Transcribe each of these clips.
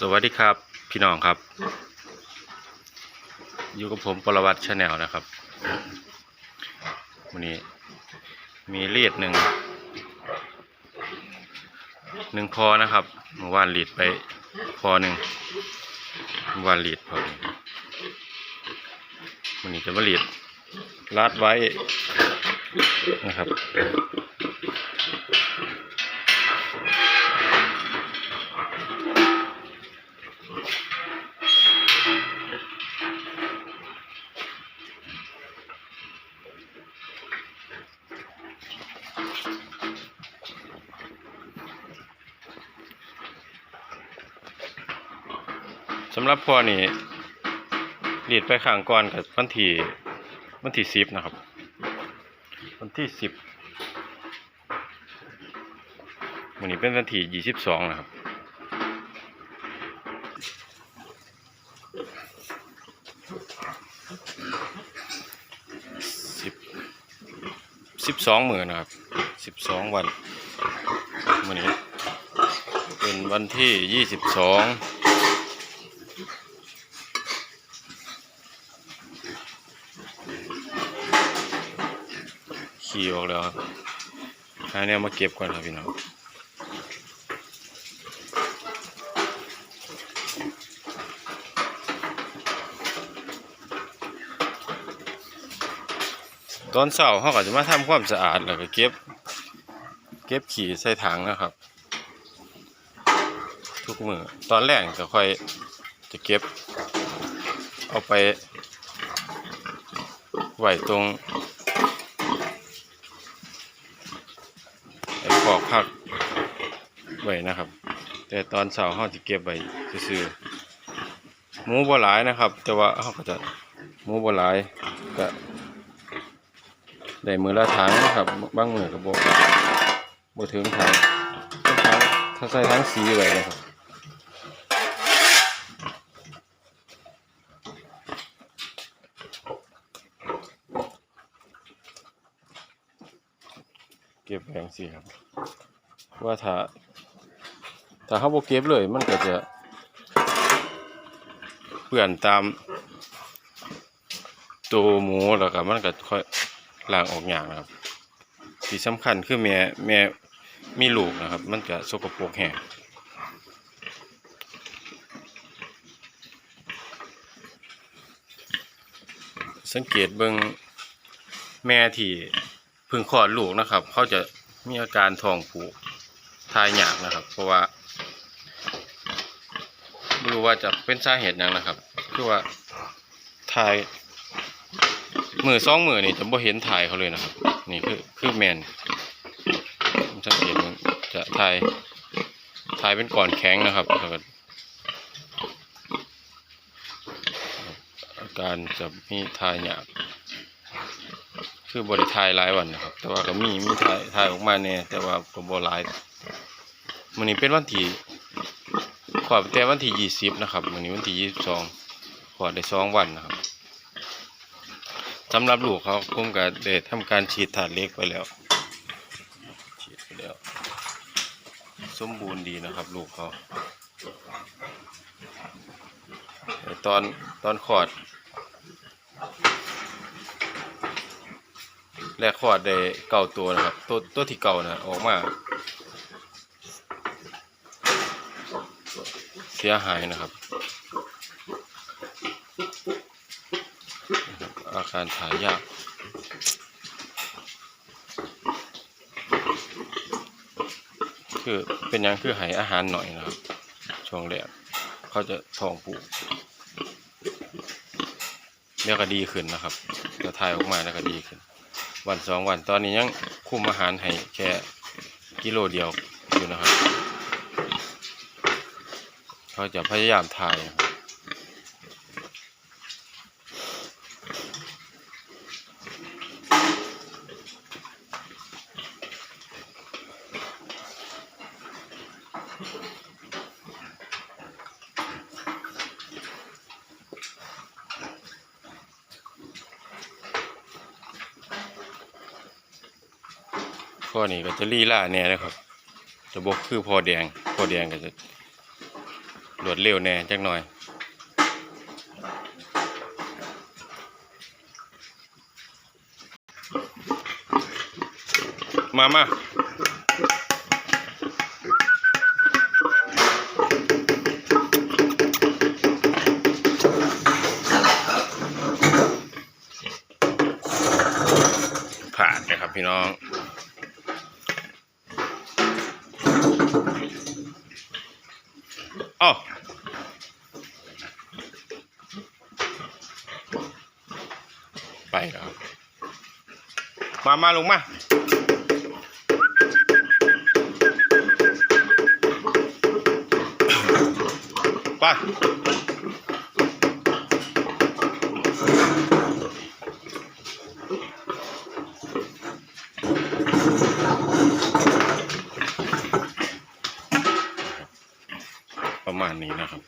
สวัสดีครับพี่น้องครับ อยู่กับผมปรวัตชาแนลนะครับวันนี้มีเลียดหนึ่งหนึ่งพอนะครับเมื่อวานลีดไปพอหนึ่งเมื่อวานลีดพอหนึ่งวันนี้จะมาลีดลัดไว้นะครับ สำหรับพอนี่เรียดไปข้างก่อนกับวันที่วันที่สิบนะครับ วันที่สิบวันนี้เป็นวันที่ยี่สิบสองนะครับสิบสิบสองหมื่นนะครับสิบสองวันวันนี้ เป็นวันที่ยี่สิบสอง ขี่ออกแล้วครับหาแนวมาเก็บก่อนครับพี่น้องตอนเช้าเขาก็จะมาทำความสะอาดแล้วก็เก็บ เก็บขี่ใส่ถังนะครับ ทุกมือตอนแรกก็ค่อยจะเก็บ เอาไปไว้ตรง ไอ้ปอก ผักไว้นะครับ แต่ตอนเช้าเขาจะเก็บไว้ซื่อหมูบ่หลายนะครับ แต่ว่าเขาก็จะหมูบ่หลายก็ได้มือละถังนะครับบางมือกับโบ่ถึงถังต้องถังถ้าใส่ถังสีไว้นะครับ ก็บแบงสีครับ ว่าถ้าถ้าเขาบ่เก็บเลย มันก็จะเปื่อนตามตัวหมูแล้วก็มันก็ค่อยล้างออกอย่างนะครับ ที่สำคัญคือแม่แม่มีลูกนะครับ มันก็สกปรกแห้งสังเกตเบิ่งแม่ที่ พิ่งคลอดลูกนะครับ เขาจะมีอาการท้องผูกทายหยากนะครับ เพราะว่าไม่รู้ว่าจะเป็นสาเหตุยังนะครับ คือว่าทายมือสองมือนี่จะบ่เห็นถ่ายเขาเลยนะครับ นี่คือคือแมนสังเกตมันจะทายทายเป็นก่อนแข็งนะครับแล้วก็อาการจะมีทายหยาก คือบริทายหลายวันนะครับ แต่ว่าก็มีมีทายทายออกมาเนี่ยแต่ว่าก็บ่หลายวันนี้เป็นวันที่ขอดแต่วันที่ยี่สิบนะครับวันนี้วันที่ยี่สิบสองขอดได้สองวันนะครับสำหรับลูกเขาผมก็ได้ทำการฉีดถาดเล็กไปแล้วฉีดไปแล้ว สมบูรณ์ดีนะครับ ลูกเขาตอนตอนขอด แรกขอดได้เก่าตัวนะครับ ตัวตัวที่เก่านะออกมา เสียหายนะครับ อาการถ่ายยากคือเป็นยังคือให้อาหารหน่อยนะครับ ช่วงแรกเขาจะท้องผูกแล้วก็ดีขึ้นนะครับจะถ่ายออกมาแล้วก็ดีขึ้น วันสองวันตอนนี้ยังคุมอาหารให้แค่กิโลเดียวอยู่นะครับ เขาจะพยายามถ่ายนะครับ ข้อนี้ก็จะลีล่าแน่นะครับ จะบกคือพอแดง พอแดงก็จะรวดเร็วแน่จักหน่อยมามาผ่านนะครับพี่น้อง อ้อไปแล้วมา มาลงมาไป ประมาณนี้นะครับ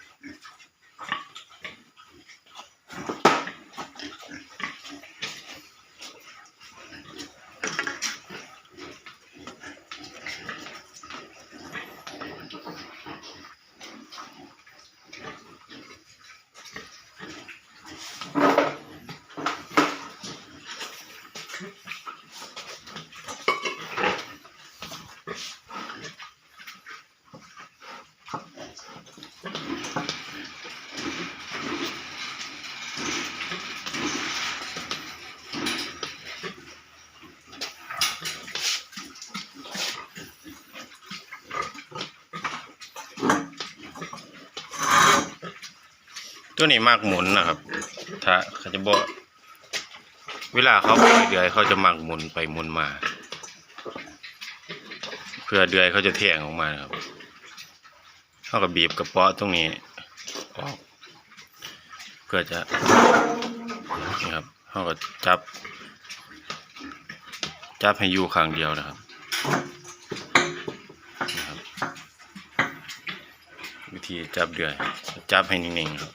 ตัวนี้มากหมุนนะครับ ถ้าเขาจะบอกเวลาเขาปล่อยเดือยเขาจะมักหมุนไปหมุนมา เพื่อเดือยเขาจะแทงออกมานครับเขาก็บีบกระเป๋อตรงนี้ออกเพื่อจะนี่ครับเขาก็จับ จับให้อยู่ข้างเดียวนะครับนะครับ วิธีจับเดือยจับให้นิ่งๆครับ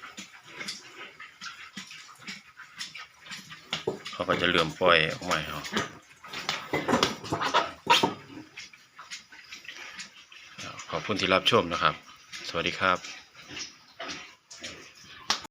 เขาก็จะเลื่อมปล่อยออกมาครับขอบคุณที่รับชมนะครับ สวัสดีครับ